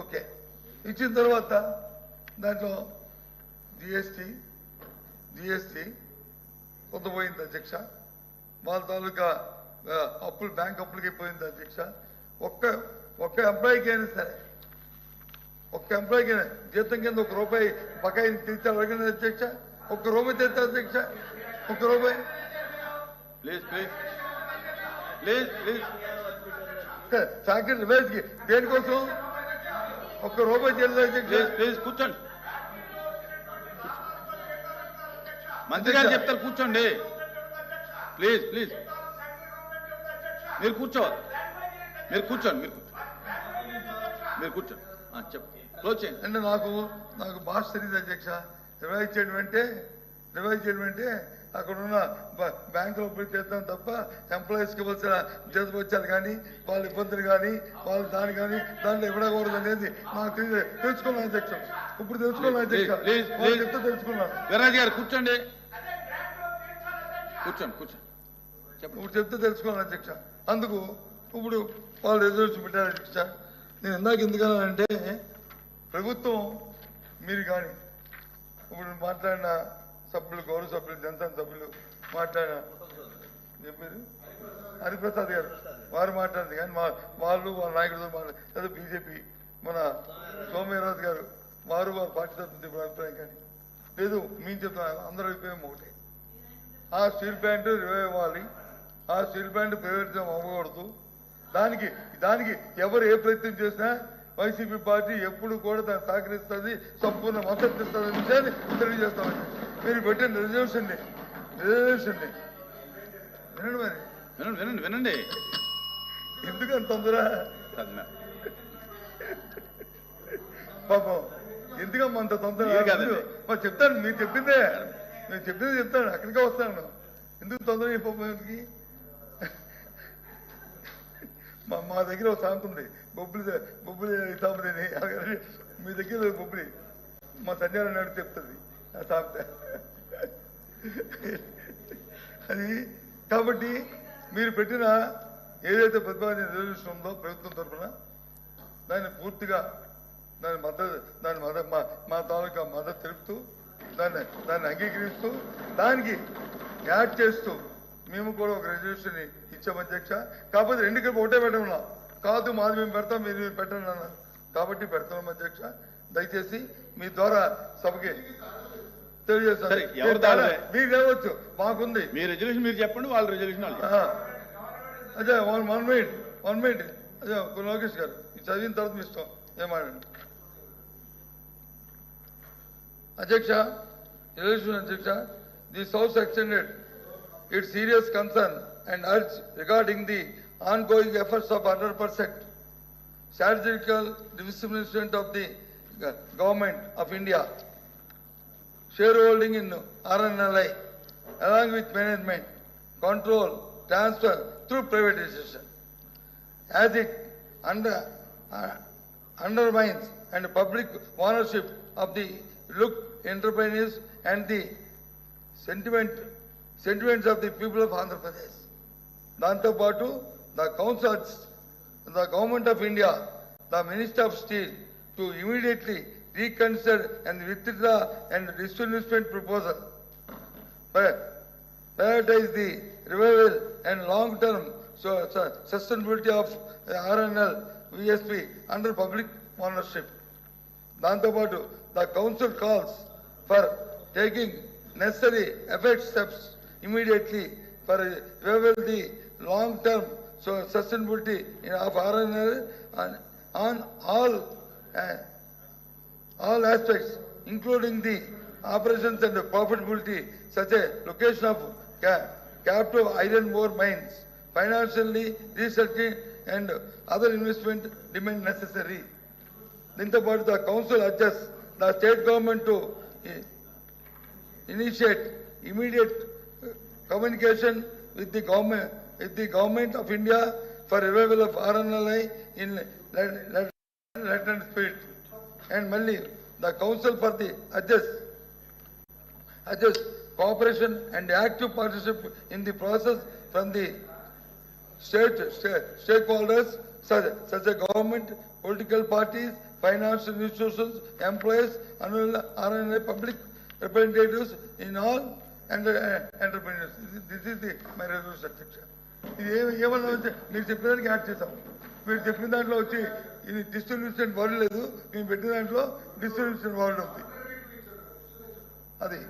Okay. ఇచ్చిన తర్వాత దాంట్లో జిఎస్టి జిఎస్టి కొంత పోయింది అధ్యక్ష. వాళ్ళ తాలూకా అప్పులు బ్యాంక్ అప్పులకి పోయింది అధ్యక్ష. ఒక్క ఒక్క ఎంప్లాయీకి అయినా సరే ఒక్క ఎంప్లాయీకి అయినా జీతం కింద ఒక రూపాయి బకాయి తీర్చాలి అడగండి అధ్యక్ష. ఒక్క రూపాయి తీర్చాలి అధ్యక్ష. ఒక్క రూపాయి. Please please. Please please. Factory రివైజ్కి దేనికోసం? ఒక్క రూపాయి ప్లీజ్ కూర్చోండి. మంత్రి గారు చెప్తారు కూర్చోండి. Please please. మీరు కూర్చోవాలి మీరు కూర్చోండి మీరు మీరు కూర్చోండి ఆ, చెప్పు. క్లోజ్ చేయండి. అంటే నాకు నాకు భాష తెలియదు అధ్యక్ష. రివైజ్ చేయడం అంటే రివైజ్ చేయడం అంటే అక్కడ ఉన్న బ- బ్యాంకులో పోయి చేద్దాం తప్ప ఎంప్లాయీస్కి ఇవ్వాల్సిన జీతపత్యాలు కానీ వాళ్ళ ఇబ్బందులు కానీ వాళ్ళ దాని కానీ దాంట్లో ఇవ్వకూడదు అనేది నాకు తెలియదు తెలుసుకున్నాను అధ్యక్ష ఇప్పుడు తెలుసుకున్నాను అధ్యక్ష తెలుసుకున్నాను గారు కూర్చోండి. కూర్చోండి కూర్చోండి. ఇప్పుడు చెప్తే తెలుసుకున్నాను అధ్యక్ష. అందుకు ఇప్పుడు వాళ్ళు రిజర్వేషన్ పెట్టారు అధ్యక్ష. నేను ఇందాక ఎందుకన్నానంటే ప్రభుత్వం మీరు కానీ ఇప్పుడు మాట్లాడిన సభ్యులు గౌరవ సభ్యులు జనతా సభ్యులు మాట్లాడిన చెప్పారు హరిప్రసాద్ గారు. వారు మాట్లాడింది కానీ మా వాళ్ళు వాళ్ళ నాయకుడితో మాట్లాడారు బీజేపీ మన సోమవీరాజు గారు వారు వారి పార్టీ తరఫున చెప్పిన అభిప్రాయం కానీ. లేదు మేము చెప్తాం అందరి అభిప్రాయం ఒకటే. ఆ స్టీల్ ప్లాంట్ రివైవ్ అవ్వాలి ఆ స్టీల్ ప్లాంట్ ప్రైవేటిజం అవ్వకూడదు. దానికి దానికి ఎవరు ఏ ప్రయత్నం చేసినా వైసీపీ పార్టీ ఎప్పుడు కూడా దాన్ని సహకరిస్తుంది సంపూర్ణ మద్దతు ఇస్తుంది అనే విషయాన్ని తెలియజేస్తామండి మీరు పెట్టిన రిజర్వేషన్ని రిజర్వేషన్ని వినండి మరి. వినండి వినండి వినండి. ఎందుకంత తొందర? కాదు మేడం. పాపం ఎందుకమ్మా అంత తొందర. మరి చెప్తాను మీరు చెప్పిందే. నేను చెప్పింది చెప్తాను అక్కడికే వస్తాను. ఎందుకు తొందర ఎందుకు మా మా దగ్గర ఒక సామెత ఉంది. బొబ్బులి బొబ్బులి సామెత మీ దగ్గర బొబ్బులి. మా సంజయ్ నాడు చెప్తుంది. అది కాబట్టి మీరు పెట్టిన ఏదైతే ప్రతిపాదన రిజర్వేషన్ ఉందో ప్రభుత్వం తరఫున దాన్ని పూర్తిగా దాని మద్దతు దాని మద్దతు మా మా తాలూకా మద్దతు తెలుపుతూ దాన్ని దాన్ని అంగీకరిస్తూ దానికి యాడ్ చేస్తూ మేము కూడా ఒక రిజర్వేషన్ ఇచ్చాం అధ్యక్ష. కాకపోతే రెండు కలిపి ఒకటే పెట్టమన్నా. కాదు మాది మేము పెడతాం మీరు మీరు పెట్టండి అన్నారు. కాబట్టి పెడుతున్నాం అధ్యక్ష. దయచేసి మీ ద్వారా సభకి తెలియజేస్తాను. సరే, ఎవరు దానిదే? మీరు లేవచ్చు మాకుంది. మీ రెజల్యూషన్ మీరు చెప్పండి వాళ్ళ రెజల్యూషన్ వాళ్ళు ఆ, అదే one one minute one minute. అదే ఒక లోకేష్ గారు ఇది చదివిన తర్వాత మీ ఇష్టం. ఏమాడండి అధ్యక్ష ఎలక్షన్ అధ్యక్ష the south extended. It serious concern and urge regarding the ongoing efforts of hundred percent strategical disinvestment of the go- government of India, shareholding in RNLI, along with management, control, transfer through privatization, as it under, uh, undermines and public ownership of the look enterprises and the sentiment, sentiments of the people of Andhra Pradesh. దాంతోపాటు the councils the government of India the minister of steel to immediately reconsider and withdraw and disinvestment proposal prioritize the revival and long-term so- so- sustainability of RNL VSP under public ownership. దాంతోపాటు the council calls for taking necessary effect steps immediately for revival the long term so sustainability of RNL on all all aspects, including the operations and the profitability, such as location of captive iron ore mines, financially researching and other investment demand necessary. Then the council urges the state government to initiate immediate communication with the government with the government of India for revival of RNLI in Latin spirit and Malli, the Council for the Adjust, adjust Cooperation and Active Partnership in the Process from the state, state stakeholders such, such as government, political parties, financial institutions, employers, and, and public representatives in all and uh, entrepreneurs. This is the my resolution section. ఇది ఏమన్నా మీరు చెప్పిన దానికి add చేసాం మీరు చెప్పిన దాంట్లో వచ్చి ఇది డిస్ట్రిబ్యూషన్ బాడీ లేదు. మేము పెట్టిన దాంట్లో డిస్ట్రిబ్యూషన్ బాడీ ఉంది. అది.